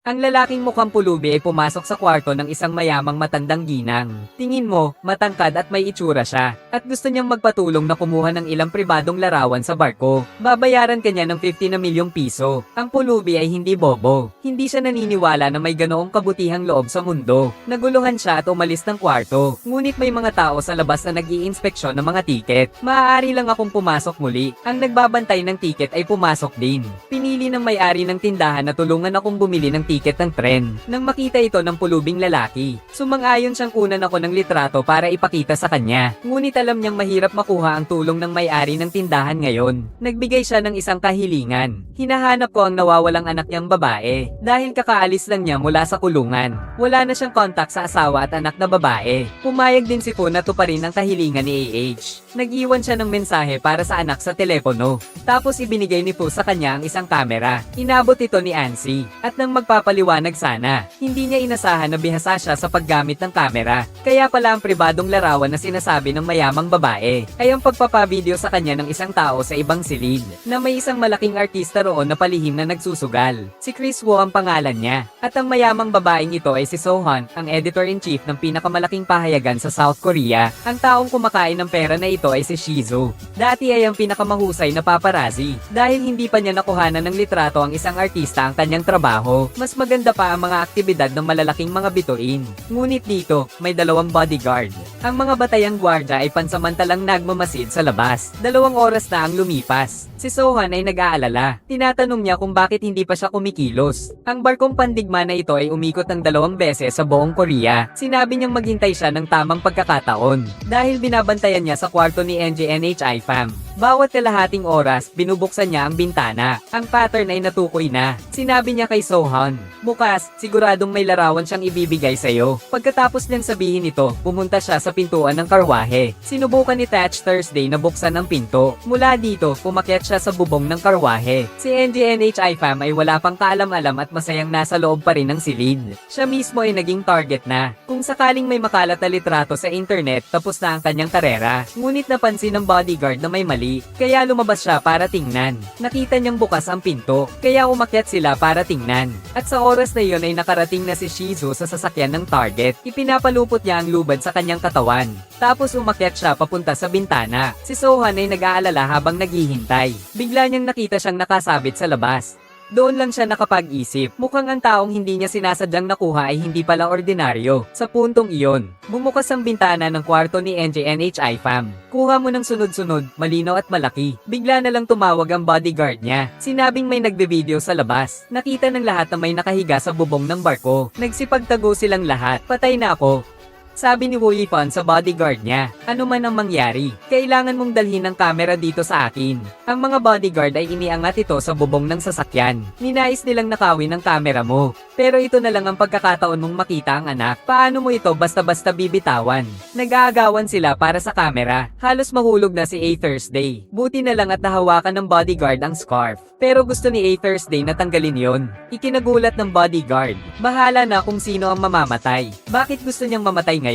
Ang lalaking mukhang pulubi ay pumasok sa kwarto ng isang mayamang matandang ginang. Tingin mo, matangkad at may itsura siya. At gusto niyang magpatulong na kumuha ng ilang pribadong larawan sa barko. Babayaran kanya ng 50 na milyong piso. Ang pulubi ay hindi bobo. Hindi siya naniniwala na may ganoong kabutihang loob sa mundo. Naguluhan siya at umalis ng kwarto. Ngunit may mga tao sa labas na nag inspeksyon ng mga tiket. Maaari lang akong pumasok muli. Ang nagbabantay ng tiket ay pumasok din. Pinili ng may-ari ng tindahan na tulungan akong bumili ng tiket ng tren. Nang makita ito ng pulubing lalaki, sumang-ayon siyang kunan ako ng litrato para ipakita sa kanya. Ngunit alam niyang mahirap makuha ang tulong ng may-ari ng tindahan ngayon. Nagbigay siya ng isang kahilingan. Hinahanap ko ang nawawalang anak niyang babae dahil kakaalis lang niya mula sa kulungan. Wala na siyang kontak sa asawa at anak na babae. Pumayag din si Po na tuparin ang kahilingan ni AH. Nag-iwan siya ng mensahe para sa anak sa telepono. Tapos ibinigay ni Po sa kanya ang isang kamera. Inabot ito ni Ansi. At nang magpapaliwanag sana, hindi niya inasahan na bihasa siya sa paggamit ng kamera. Kaya pala ang pribadong larawan na sinasabi ng mayamang babae ay ang pagpapavideo sa kanya ng isang tao sa ibang silid na may isang malaking artista roon na palihim na nagsusugal. Si Chris Wu ang pangalan niya. At ang mayamang babaeng ito ay si Sohan, ang editor-in-chief ng pinakamalaking pahayagan sa South Korea. Ang taong kumakain ng pera na ito ay si Shizu. Dati ay ang pinakamahusay na paparazzi. Dahil hindi pa niya nakuhanan ng litrato ang isang artista ang kanyang trabaho, mas maganda pa ang mga aktibidad ng malalaking mga bituin. Ngunit dito, may dalawang bodyguard. Ang mga batayang gwardya ay pansamantalang nagmamasid sa labas. Dalawang oras na ang lumipas. Si Sohan ay nag-aalala. Tinatanong niya kung bakit hindi pa siya kumikilos. Ang barkong pandigma na ito ay umikot ng dalawang beses sa buong Korea. Sinabi niyang maghintay siya ng tamang pagkakataon. Dahil binabantayan niya sa kwarto ni NJNHI fam. Bawat kalahating oras, binubuksan niya ang bintana. Ang pattern ay natukoy na. Sinabi niya kay Sohan, Bukas, siguradong may larawan siyang ibibigay sa'yo. Pagkatapos niyang sabihin ito, pumunta siya sa pintuan ng karwahe. Sinubukan ni Thatch Thursday na buksan ang pinto. Mula dito, pumakyat siya sa bubong ng karwahe. Si NJNHI fam ay wala pang kaalam-alam at masayang nasa loob pa rin ng silid. Siya mismo ay naging target na. Kung sakaling may makalat na litrato sa internet, tapos na ang kanyang karera. Ngunit napansin ng bodyguard na may mali, kaya lumabas siya para tingnan. Nakita niyang bukas ang pinto, kaya umakyat sila para tingnan. At sa oras na iyon ay nakarating na si Shizu sa sasakyan ng target. Ipinapalupot niya ang lubad sa kanyang katawan. Tapos umakyat siya papunta sa bintana. Si Sohan ay nag-aalala habang naghihintay. Bigla niyang nakita siyang nakasabit sa labas. Doon lang siya nakapag-isip. Mukhang ang taong hindi niya sinasadyang nakuha ay hindi pala ordinaryo. Sa puntong iyon, bumukas ang bintana ng kwarto ni NJNHI fam. Kuha mo ng sunod-sunod, malinaw at malaki. Bigla na lang tumawag ang bodyguard niya. Sinabing may nagbe-video sa labas. Nakita ng lahat na may nakahiga sa bubong ng barko. Nagsipagtago silang lahat. Patay na ako. Sabi ni Wu Yifan sa bodyguard niya, ano man ang mangyari, kailangan mong dalhin ang camera dito sa akin. Ang mga bodyguard ay iniangat ito sa bubong ng sasakyan. Ninais nilang nakawin ang camera mo. Pero ito na lang ang pagkakataon mong makita ang anak. Paano mo ito basta-basta bibitawan? Nag-aagawan sila para sa camera. Halos mahulog na si A Thursday. Buti na lang at nahawakan ng bodyguard ang scarf. Pero gusto ni A Thursday na tanggalin yon. Ikinagulat ng bodyguard. Bahala na kung sino ang mamamatay. Bakit gusto niyang mamatay ngayon?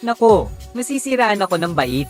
Nako, masisiraan ako ng bait.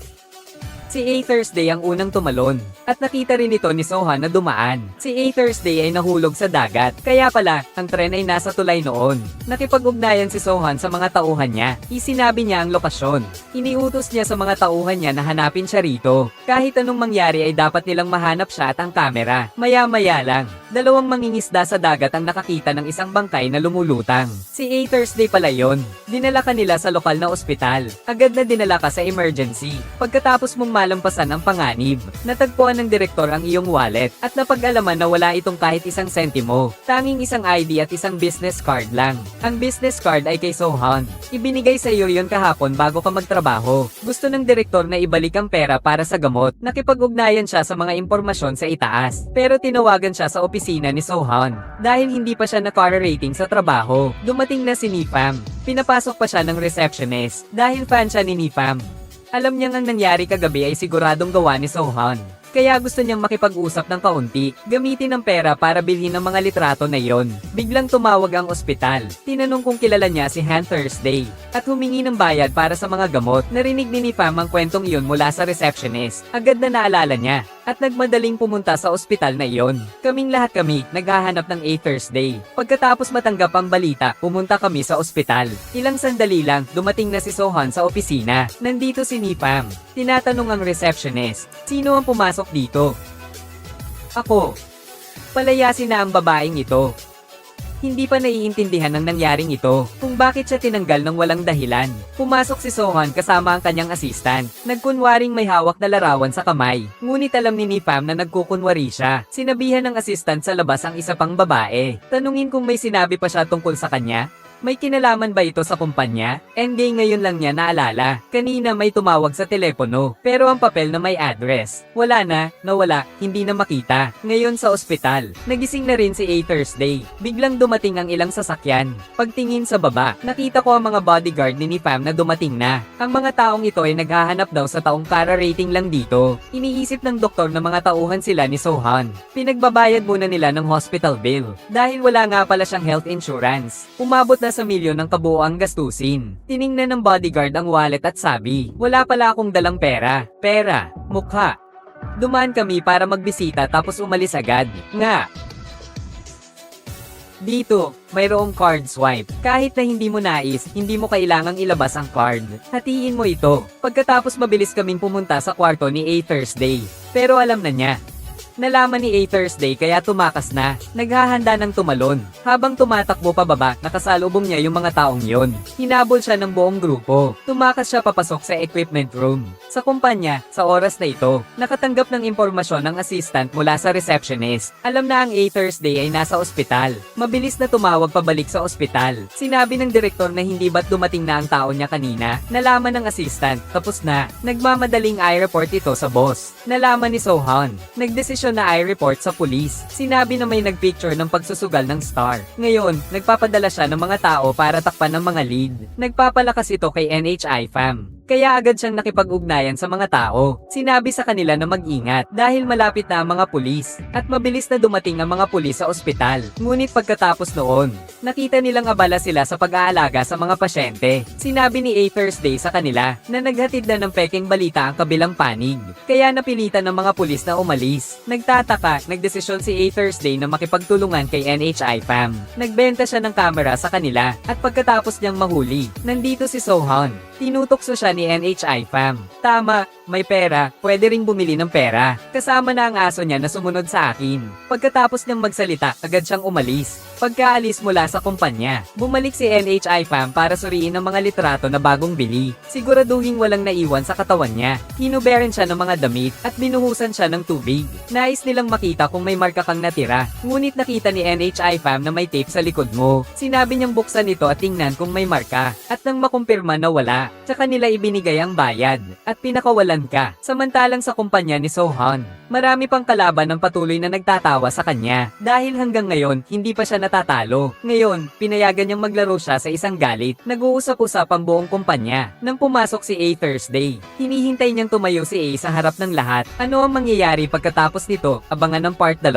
Si A Thursday ang unang tumalon, at nakita rin ito ni Sohan na dumaan. Si A Thursday ay nahulog sa dagat, kaya pala, ang tren ay nasa tulay noon. Nakipag-ugnayan si Sohan sa mga tauhan niya. Isinabi niya ang lokasyon. Iniutos niya sa mga tauhan niya na hanapin siya rito. Kahit anong mangyari ay dapat nilang mahanap siya at ang kamera. Maya-maya lang, dalawang mangingisda sa dagat ang nakakita ng isang bangkay na lumulutang. Si A Thursday pala yon. Dinala ka nila sa lokal na ospital. Agad na dinala ka sa emergency. Pagkatapos mong malampasan ang panganib, natagpuan ng direktor ang iyong wallet at napag-alaman na wala itong kahit isang sentimo. Tanging isang ID at isang business card lang. Ang business card ay kay Sohan. Ibinigay sa iyo yon kahapon bago ka magtrabaho. Gusto ng direktor na ibalik ang pera para sa gamot. Nakipag-ugnayan siya sa mga impormasyon sa itaas. Pero tinawagan siya sa opisina ni Sohan. Dahil hindi pa siya na-car rating sa trabaho. Dumating na si Nifam. Pinapasok pa siya ng receptionist. Dahil fan siya ni Nifam. Alam niyang ang nangyari kagabi ay siguradong gawa ni Sohan. Kaya gusto niyang makipag-usap ng kaunti, gamitin ang pera para bilhin ang mga litrato na yon. Biglang tumawag ang ospital. Tinanong kung kilala niya si Han Thursday at humingi ng bayad para sa mga gamot. Narinig ni Nifam ang kwentong iyon mula sa receptionist. Agad na naalala niya. At nagmadaling pumunta sa ospital na iyon. Kaming lahat kami naghahanap ng A Thursday. Pagkatapos matanggap ang balita, pumunta kami sa ospital. Ilang sandali lang, dumating na si Sohan sa opisina. Nandito si Nipam. Tinatanong ang receptionist, sino ang pumasok dito? Ako. Palayasin na ang babaeng ito. Hindi pa naiintindihan ang nangyaring ito, kung bakit siya tinanggal ng walang dahilan. Pumasok si Sohan kasama ang kanyang assistant. Nagkunwaring may hawak na larawan sa kamay. Ngunit alam ni Nipam na nagkukunwari siya. Sinabihan ng assistant sa labas ang isa pang babae. Tanungin kung may sinabi pa siya tungkol sa kanya. May kinalaman ba ito sa kumpanya? ND ngayon lang niya naalala. Kanina may tumawag sa telepono, pero ang papel na may address. Wala na, nawala, hindi na makita. Ngayon sa ospital. Nagising na rin si A Thursday. Biglang dumating ang ilang sasakyan. Pagtingin sa baba, nakita ko ang mga bodyguard ni Nipam na dumating na. Ang mga taong ito ay naghahanap daw sa taong para rating lang dito. Iniisip ng doktor na mga tauhan sila ni Sohan. Pinagbabayad muna nila ng hospital bill. Dahil wala nga pala siyang health insurance. Umabot na sa milyon ng kabuoang gastusin. Tiningnan ng bodyguard ang wallet at sabi, wala pala akong dalang pera. Pera, mukha. Dumaan kami para magbisita tapos umalis agad. Nga. Dito, mayroong card swipe. Kahit na hindi mo nais, hindi mo kailangang ilabas ang card. Hatiin mo ito. Pagkatapos mabilis kaming pumunta sa kwarto ni A Thursday. Pero alam na niya. Nalaman ni A Thursday kaya tumakas na, naghahanda ng tumalon. Habang tumatakbo pababa, nakasalubong niya yung mga taong yon. Hinabol siya ng buong grupo. Tumakas siya papasok sa equipment room. Sa kumpanya, sa oras na ito, nakatanggap ng impormasyon ng assistant mula sa receptionist. Alam na ang A Thursday ay nasa ospital. Mabilis na tumawag pabalik sa ospital. Sinabi ng direktor na hindi ba't dumating na ang tao niya kanina. Nalaman ng assistant, tapos na. Nagmamadaling i-report ito sa boss. Nalaman ni Sohan. Nagdesisyon na i-report sa pulis. Sinabi na may nagpicture ng pagsusugal ng star. Ngayon, nagpapadala siya ng mga tao para takpan ng mga lead. Nagpapalakas ito kay NHI fam. Kaya agad siyang nakipag-ugnayan sa mga tao. Sinabi sa kanila na mag-ingat dahil malapit na ang mga pulis at mabilis na dumating ang mga pulis sa ospital. Ngunit pagkatapos noon, nakita nilang abala sila sa pag-aalaga sa mga pasyente. Sinabi ni A Thursday sa kanila na naghatid na ng peking balita ang kabilang panig. Kaya napilitan ng mga pulis na umalis. Nagtataka, nagdesisyon si A Thursday na makipagtulungan kay NHI fam. Nagbenta siya ng kamera sa kanila at pagkatapos niyang mahuli, nandito si Sohan. Tinutokso siya ni NHI fam. Tama, may pera, pwede ring bumili ng pera. Kasama na ang aso niya na sumunod sa akin. Pagkatapos niyang magsalita, agad siyang umalis. Pagkaalis mula sa kumpanya, bumalik si NHI fam para suriin ang mga litrato na bagong bili. Siguraduhin walang naiwan sa katawan niya. Hinuberan siya ng mga damit at binuhusan siya ng tubig. Nais nilang makita kung may marka kang natira. Ngunit nakita ni NHI fam na may tape sa likod mo. Sinabi niyang buksan ito at tingnan kung may marka. At nang makumpirma na wala, tsaka nila ibinigay ang bayad. At pinakawalan ka. Samantalang sa kumpanya ni Sohan, marami pang kalaban ng patuloy na nagtatawa sa kanya. Dahil hanggang ngayon, hindi pa siya natatalo. Ngayon, pinayagan niyang maglaro siya sa isang galit. Nag-uusap-usap ang buong kumpanya. Nang pumasok si A Thursday, hinihintay niyang tumayo si A sa harap ng lahat. Ano ang mangyayari pagkatapos nito? Abangan ng part 2.